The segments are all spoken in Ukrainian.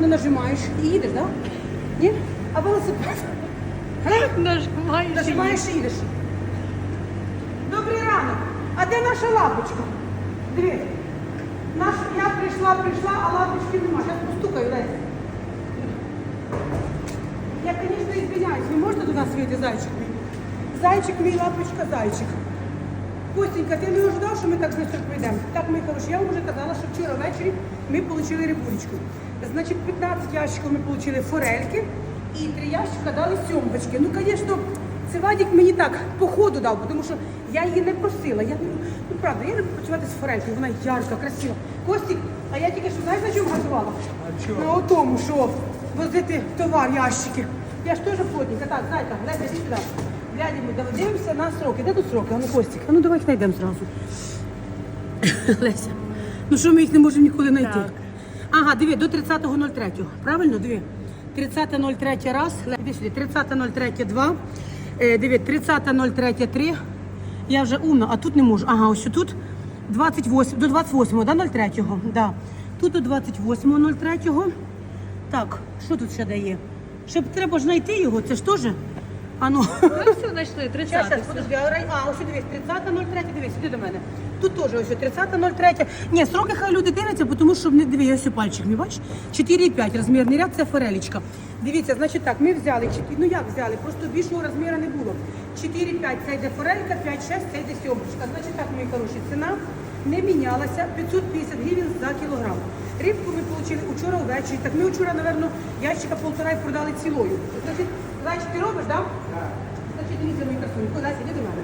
акуратно нажимаєш і їдеш, так? Да? Ні? А велосипед? Нажимаєш. Нажимаєш і їдеш. Добрий ранок. А де наша лампочка? Диви. Наш, я прийшла, прийшла, а лампочки нема. Зараз постукаю, Леся. Я, звісно, извиняюсь. Ви можете до нас вийти, зайчик мій? Зайчик мій, лапочка, зайчик. Костенька, ти не ожидав, що ми так швидко прийдемо? Так, мої хороші, я вам вже казала, що вчора ввечері ми отримали рибулечку. Значить, 15 ящиків ми отримали форельки і 3 ящика дали сьомбочки. Ну, звісно, це Вадик мені так по ходу дав, тому що я її не просила. Я, не- ну, правда, я люблю працювати з форелькою, вона ярка, красива. Костік, а я тільки що знаєш, на чому газувала? На тому, що возити товар, ящики. Я ж теж плотненька. Так, зайка, іди сюди. Давай дивимося на сроки. Де тут сроки? А ну, Костік, а ну давай їх знайдемо зразу. Леся. Ну що ми їх не можемо ніколи знайти? Так. Ага, диви, до 30.03. Правильно? Диви. 30.03 раз. Іди сюди. 30.03 два. Е, диви, 30.03 три. Я вже умна, а тут не можу. Ага, ось тут 28, до 28, да, 03. Да. Тут до 28.03. Так, що тут ще дає? Щоб треба ж знайти його, це ж теж. А ну. Ми все знайшли, 30 Зараз, зараз, подожди, а, рай- а ось дивись, 30.03, дивись, іди до мене. Тут теж ось 30.03. Ні, сроки хай люди дивляться, бо тому що не ось пальчик, не бачиш? 4,5 розмірний ряд, це форелічка. Дивіться, значить так, ми взяли, чотири- ну як взяли, просто більшого розміру не було. 4,5 це йде форелька, 5,6 це йде сьомочка. Значить так, мої хороші, ціна не мінялася, 550 гривень за кілограм. Рибку ми отримали вчора ввечері, так ми вчора, напевно, ящика полтора і продали цілою. Значить, Зайчик, ти робиш, так? Да? Значить, дивіться, мої красуньки, Леся, іди до мене.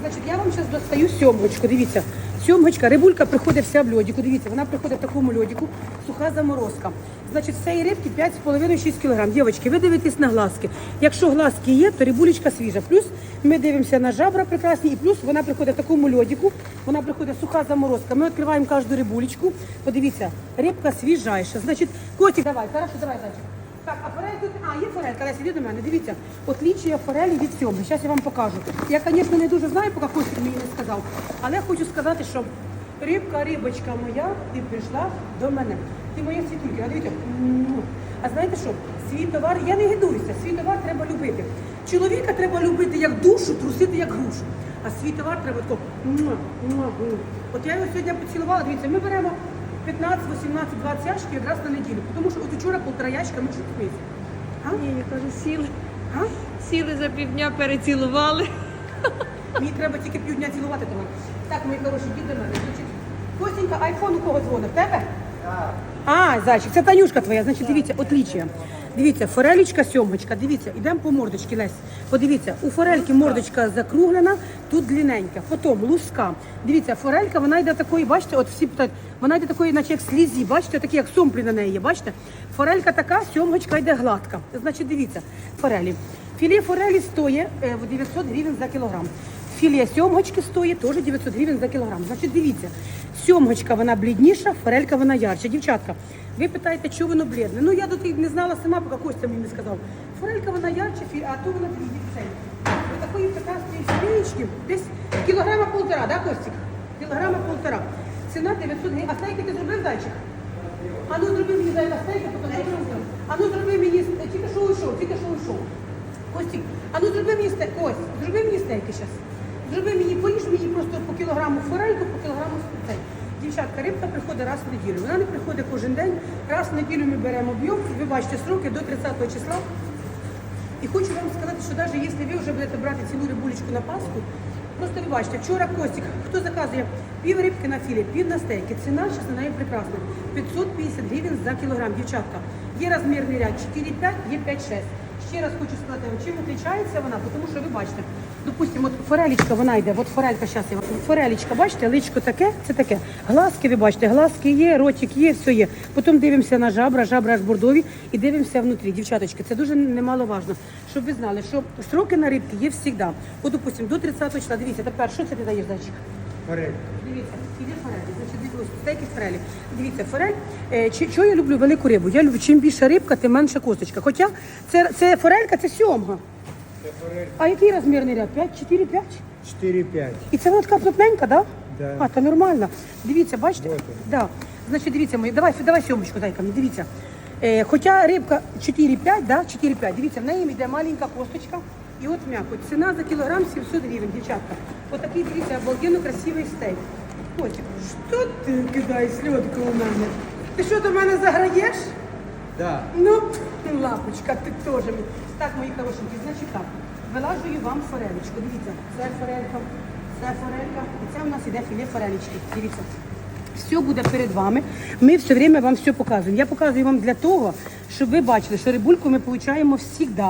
Значить, я вам зараз достаю сьомочку, дивіться. Сьомочка, рибулька приходить вся в льодику, дивіться, вона приходить в такому льодику, суха заморозка. Значить, з цієї рибки 5,5-6 кг. Дівчатки, ви дивитесь на глазки. Якщо глазки є, то рибулечка свіжа. Плюс ми дивимося на жабра прекрасні, і плюс вона приходить в такому льодику, вона приходить суха заморозка. Ми відкриваємо кожну рибулечку. Подивіться, рибка свіжайша. Значить, котик, давай, хорошо, давай, зайчик. Так, а форель тут, а, є форелька, Леся, іди до мене, дивіться, отлічує форелі від сьомги. Зараз я вам покажу. Я, звісно, не дуже знаю, поки Костик мені не сказав, але хочу сказати, що рибка, рибочка моя, ти прийшла до мене. Ти моя світулька, а дивіться. А знаєте що? Свій товар, я не гидуюся, свій товар треба любити. Чоловіка треба любити як душу, трусити як грушу. А свій товар треба тако. От я його сьогодні поцілувала, дивіться, ми беремо 15, 18, 20 ящиків якраз на неділю. Тому що от вчора полтора ящика ми сміється. А? Ні, я кажу, сіли. А? Сіли за півдня, перецілували. Мені треба тільки півдня цілувати того. Так, мої хороші, до мене. Костенька, айфон у кого дзвонить? В тебе? А, зайчик, це Танюшка твоя, значить, дивіться, отлічує. Дивіться, форелічка, сьомочка, дивіться, йдемо по мордочці, Лесь. Подивіться, у форельки мордочка закруглена, тут длинненька, потім луска. Дивіться, форелька, вона йде такої, бачите, от всі питають, вона йде такої, наче як слізі, бачите, такі як сомплі на неї є, бачите? Форелька така, сьомочка йде гладка. Значить, дивіться, форелі. Філе форелі стоїть е, в 900 гривень за кілограм. Філе сьомгочки стоїть теж 900 гривень за кілограм. Значить, дивіться, сьомгочка вона блідніша, форелька вона ярча. Дівчатка, ви питаєте, чого воно блідне? Ну я до тих не знала сама, поки Костя мені сказав. Форелька вона ярча, фі- а то вона блідніша. Ось такої прекрасної філеєчки, десь кілограма полтора, да, Костік? Кілограма полтора. Ціна 900 гривень. А стейки ти зробив зайчик? А ну зроби мені зайка стейки, потім зробив. А ну зроби мені, тільки що уйшов, тільки що уйшов. Костік, а ну зроби мені стейки, Кость, зроби мені стейки зараз. Зроби мені, поїж мені просто по кілограму форельку, по кілограму спецей. Дівчатка, рибка приходить раз в неділю. Вона не приходить кожен день. Раз в неділю ми беремо об'єм, ви бачите сроки до 30 числа. І хочу вам сказати, що навіть якщо ви вже будете брати цілу рибулечку на Пасху, просто ви бачите, вчора Костік, хто заказує пів рибки на філі, пів на стейки, ціна зараз на неї прекрасна. 550 гривень за кілограм, дівчатка. Є розмірний ряд 4,5, є 5,6. Ще раз хочу сказати, чим відрізняється вона, тому що ви бачите, допустимо, от форелічка вона йде, от форелька, зараз я. Форелічка, бачите, личко таке, це таке. Глазки, ви бачите, глазки є, ротик є, все є. Потім дивимося на жабра, жабра аж бордові і дивимося внутрі. Дівчаточки, це дуже немаловажно, щоб ви знали, що сроки на рибки є завжди. От, допустимо, до 30 числа, дивіться, тепер що це ти даєш, зайчик? Форель. Дивіться, іде форель. Значить, дивіться, стейки з форелі. Дивіться, форель. Е, чи- чого я люблю велику рибу? Я люблю, чим більша рибка, тим менша косточка. Хоча це, це форелька, це сьомга. Це форель А який розмірний ряд? 5, 4, 5? 4-5. І це вона така плотненька, да? Да. А, то нормально. Дивіться, бачите? Вот Да. Значить, дивіться, мої, давай, давай сьомочку, дай ка мені, дивіться. Е, хоча рибка 4,5, да? 4,5. Дивіться, в неї йде маленька косточка. І от м'яко. Ціна за кілограм 700 гривень, дівчатка. Отакий, дивіться, обалденно красивий стейк. Котик, що ти кидаєш сльотку у мене? Ти що до мене заграєш? Да. Ну, лапочка, ти теж. Так, мої хорошенькі, значить так. Вилажую вам форелечку. Дивіться, це форелька, це форелька. І це у нас іде філе форелечки. Дивіться. Все буде перед вами. Ми все время вам все показуємо. Я показую вам для того, щоб ви бачили, що рибульку ми получаємо завжди.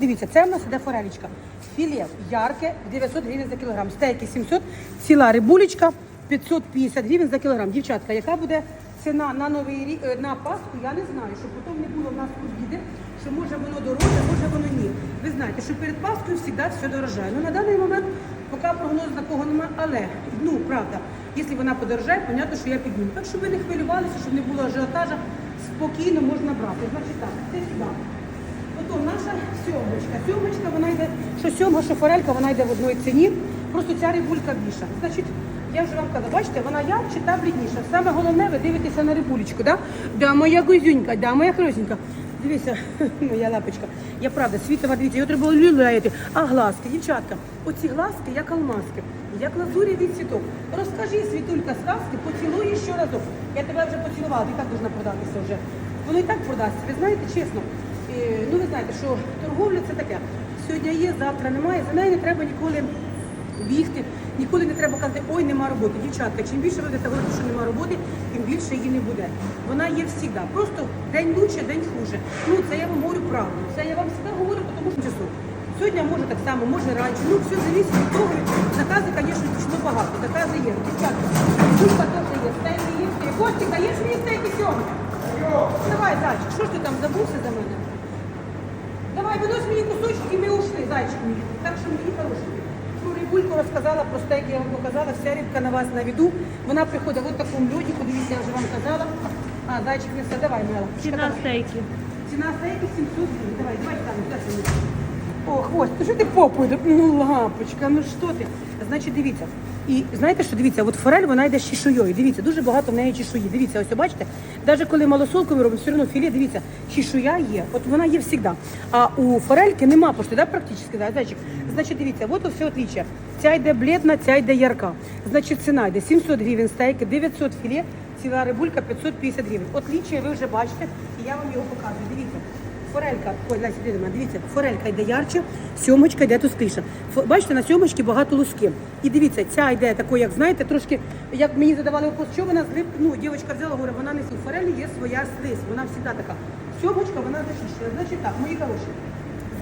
Дивіться, це у нас іде форелечка. Філе ярке 900 гривень за кілограм. Стейки 700, ціла рибулечка 550 гривень за кілограм. Дівчатка, яка буде ціна на новий рік е, на Пасху, я не знаю, щоб потім не було в нас обіди, що може воно дороже, може воно ні. Ви знаєте, що перед Пасхою завжди все дорожає. Ну на даний момент поки прогнозу такого немає, але ну правда, якщо вона подорожає, понятно, що я підніму. Так щоб ви не хвилювалися, щоб не було ажіотажа, спокійно можна брати. Значить так, це сюди. Потім наша сьомочка. Сьомочка, вона йде, що сьомга, що форелька, вона йде в одній ціні. Просто ця рибулька більша. Значить, я вже вам казала, бачите, вона ярче та блідніша. Саме головне, ви дивитеся на рибулечку, да? Да, моя гузюнька, да, моя кросенька. Дивіться, моя лапочка. Я правда, світова, дивіться, його треба люляти. А глазки, дівчатка, оці глазки, як алмазки, як лазурі від цвіток. Розкажи, світулька, сказки, поцілуй ще разок. Я тебе вже поцілувала, ти так должна продатися вже. Воно і так продасться, ви знаєте, чесно. Ну, ви знаєте, що торговля це таке. Сьогодні є, завтра немає. За нею не треба ніколи бігти, ніколи не треба казати, ой, нема роботи. Дівчатка, чим більше ви говорити, що нема роботи, тим більше її не буде. Вона є завжди. Просто день лучше, день хуже. Ну, це я вам говорю правду. Це я вам завжди говорю, тому що часу. Сьогодні може так само, може раніше. Ну, все залежить від того. Закази, звісно, пішло багато. Закази є. Дівчатка, кулька теж є, стейки є. Костіка, є ж мені стейки сьогодні? Давай, зайчик, що ж ти там забувся за мене? Давай, винось мені кусочки і ми ушли, зайчик мій. Так що мені хороші. Про рибульку розказала, про стейк я вам показала, вся рибка на вас на виду. Вона приходить в такому льоді, подивіться, я вже вам казала. А, зайчик не все, давай, Мела. Ціна стейків. Ціна стейки 700 гривень. Давай, давай там, дай сюди. О, хвост, ну що ти попою? Ну, лапочка, ну що ти? Значить, дивіться. І знаєте що, дивіться, от форель вона йде з чешуєю. Дивіться, дуже багато в неї чешуї. Дивіться, ось бачите, навіть коли малосолку ми робимо, все одно філе, дивіться, чешуя є. От вона є завжди. А у форельки нема пошти, да, практично, да, зайчик? Значить, дивіться, от все отличие. Ця йде бледна, ця йде ярка. Значить, ціна йде 700 гривень стейки, 900 філе, ціла рибулька 550 гривень. Отличие ви вже бачите, і я вам його показую. Дивіться. Форелька, ой, до мене, дивіться, форелька йде ярче, сьомочка йде тускіша. Бачите, на сьомочці багато луски. І дивіться, ця йде такою, як знаєте, трошки, як мені задавали вопрос, що вона з риб, ну, дівчинка взяла, говорить, вона не у форелі є своя слизь, вона завжди така. Сьомочка, вона захищена. Значить так, мої хороші.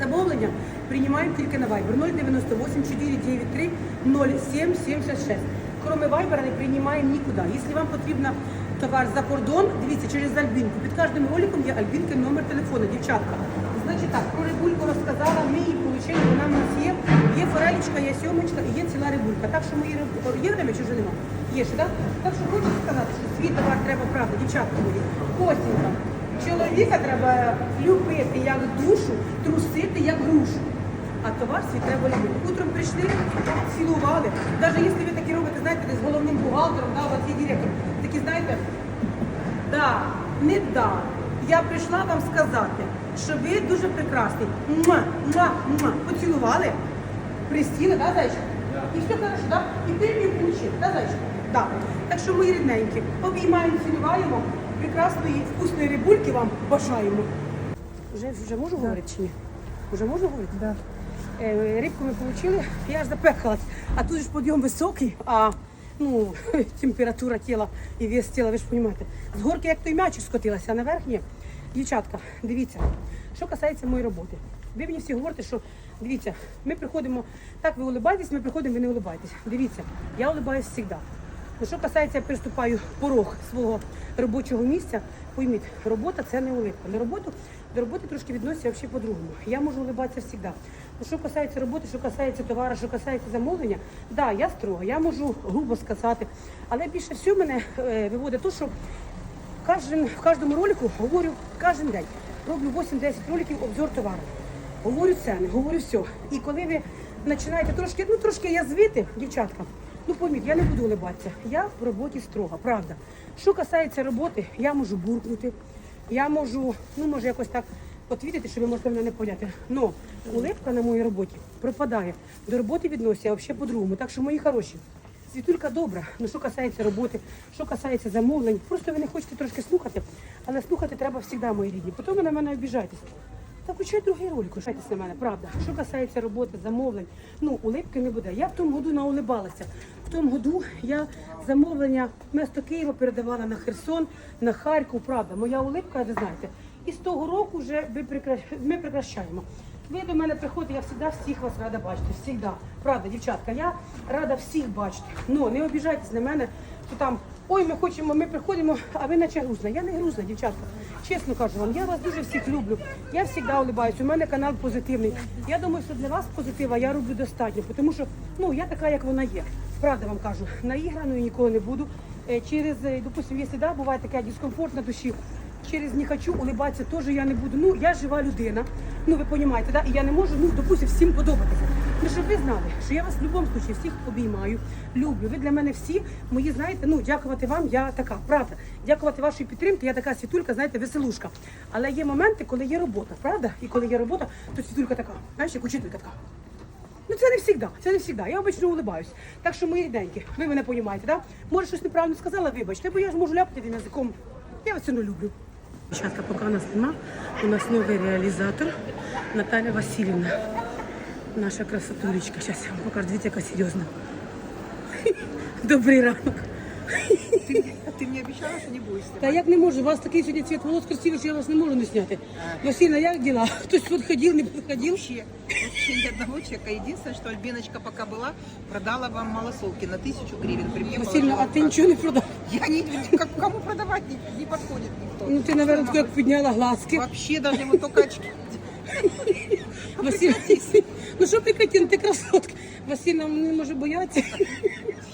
Замовлення приймаємо тільки на Viber 098 493 0776. Кроме Viber не приймаємо нікуди. Якщо вам потрібно товар за кордон, дивіться через Альбінку. Під кожним роликом є Альбінки номер телефону, дівчатка. Значить так, про рибульку розказала, ми її отримали, вона в нас є. Є форелечка, є сьомочка і є ціла рибулька. Так що мої риб- є время чи вже нема? Є ще, так? Так що хочу сказати, що свій товар треба правда, дівчатка мої. Костінька. Чоловіка треба любити як душу, трусити як грушу. А товар свій треба любити. Утром прийшли, цілували. Навіть якщо ви такі робите, знаєте, де з головним бухгалтером, да, у вас є директор, такі знаєте, да, не да. Я прийшла вам сказати, що ви дуже прекрасний. Муа, муа, муа. Поцілували, пристіли, да, зайчик? І все хорошо, да? І премію получили, да, зайчик? Да. Так що, мої рідненькі, обіймаємо, цілюваємо. Прекрасної, вкусної рибульки вам бажаємо. Вже, вже можу говорити чи ні? Вже можна говорити? Да. Е, рибку ми отримали, я ж запекалась. А тут ж підйом високий, а ну, температура тіла і вес тіла, ви ж розумієте. З горки як той м'ячик скотилася, а наверх ні. Дівчатка, дивіться, що касається моєї роботи. Ви мені всі говорите, що дивіться, ми приходимо, так ви улибаєтесь, ми приходимо, ви не улибаєтесь. Дивіться, я улибаюсь завжди. Ну, що касається, я приступаю порог свого робочого місця, пойміть, робота це не улипка. До роботи, до роботи трошки відносяться взагалі по-другому. Я можу улибатися завжди. Ну, що касається роботи, що касається товару, що касається замовлення, да, я строга, я можу грубо сказати. Але більше всього мене е, виводить те, що кожен, в кожному ролику говорю кожен день. Роблю 8-10 роликів обзор товару. Говорю ціни, говорю все. І коли ви починаєте трошки, ну трошки язвити, дівчатка, ну поміть, я не буду улибатися. Я в роботі строга, правда. Що касається роботи, я можу буркнути. Я можу, ну може якось так отвітити, що ви можете мене не поняти. Но улипка на моїй роботі пропадає. До роботи відноситься взагалі по-другому. Так що мої хороші. Світулька добра, ну що касається роботи, що касається замовлень. Просто ви не хочете трошки слухати, але слухати треба завжди, мої рідні. Потім ви на мене обіжаєтесь. Та включай другий ролик, лишайтесь на мене, правда. Що касається роботи, замовлень, ну улипки не буде. Я в тому году наулибалася. В тому году я замовлення вместо Києва передавала на Херсон, на Харків. Правда, моя улипка, ви знаєте. І з того року вже ми, прикра... ми прекращаємо. Ви до мене приходите, я завжди всіх вас рада бачити. Всігда. Правда, дівчатка, я рада всіх бачити. Ну, не обіжайтесь на мене, що там, ой, ми хочемо, ми приходимо, а ви наче грузна. Я не грузна, дівчатка. Чесно кажу вам, я вас дуже всіх люблю. Я завжди улибаюся. У мене канал позитивний. Я думаю, що для вас позитива я роблю достатньо, тому що ну я така, як вона є. Правда вам кажу, наіграною ніколи не буду. Е, Через, е, допустим, якщо да, буває таке дискомфорт на душі, через не хочу улибатися теж я не буду. Ну, я жива людина. Ну, ви розумієте, да? І я не можу, ну, допустим, всім подобатися. Ну, щоб ви знали, що я вас в будь-якому випадку всіх обіймаю, люблю. Ви для мене всі мої, знаєте, ну, дякувати вам, я така, правда. Дякувати вашій підтримці, я така світулька, знаєте, веселушка. Але є моменти, коли є робота, правда? І коли є робота, то світулька така, знаєш, як учителька така. Ну це не завжди, це не завжди. Я обично улибаюсь. Так що, мої рідненькі, ви мене розумієте, да? Може, щось неправильно сказала, вибачте, бо я ж можу ляпати язиком. Я вас одно люблю. Дівчатка, поки нас нема, у нас новий реалізатор Наталя Васильівна. Наша красотулечка. Зараз я вам покажу, дивіться, яка серйозна. Добрий ранок. Ты мне обещала, что не будешь снимать? Та як не можу, у вас такий сьогодні цвіт волос красивий, що я вас не можу не зняти. Васильна, як діла? Хтось підходив, не підходив? Ще. вообще ни одного человека. Единственное, что Альбиночка пока была, продала вам малосолки на тысячу гривен. При мне Васильна, а положила ти в нічого не продав? Я не, как, кому продавать не, не подходит никто. Ну ти, мабуть, як підняла глазки. Вообще даже вот только очки. Василь, ну що ти, Катін, ти красотка. Васильна не може боятися.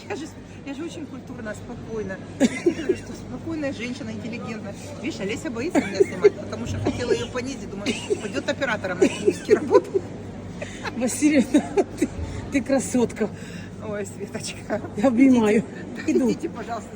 Я же, я же очень культурно, спокойно. Я же говорю, что спокойная женщина, интеллигентная. Видишь, Олеся боится меня снимать, потому что хотела ее понизить. Думаю, пойдет оператором на киевский работу. Васильівна, ти, ти красотка. Ой, Светочка. Я обіймаю. Іду. Идите, пожалуйста.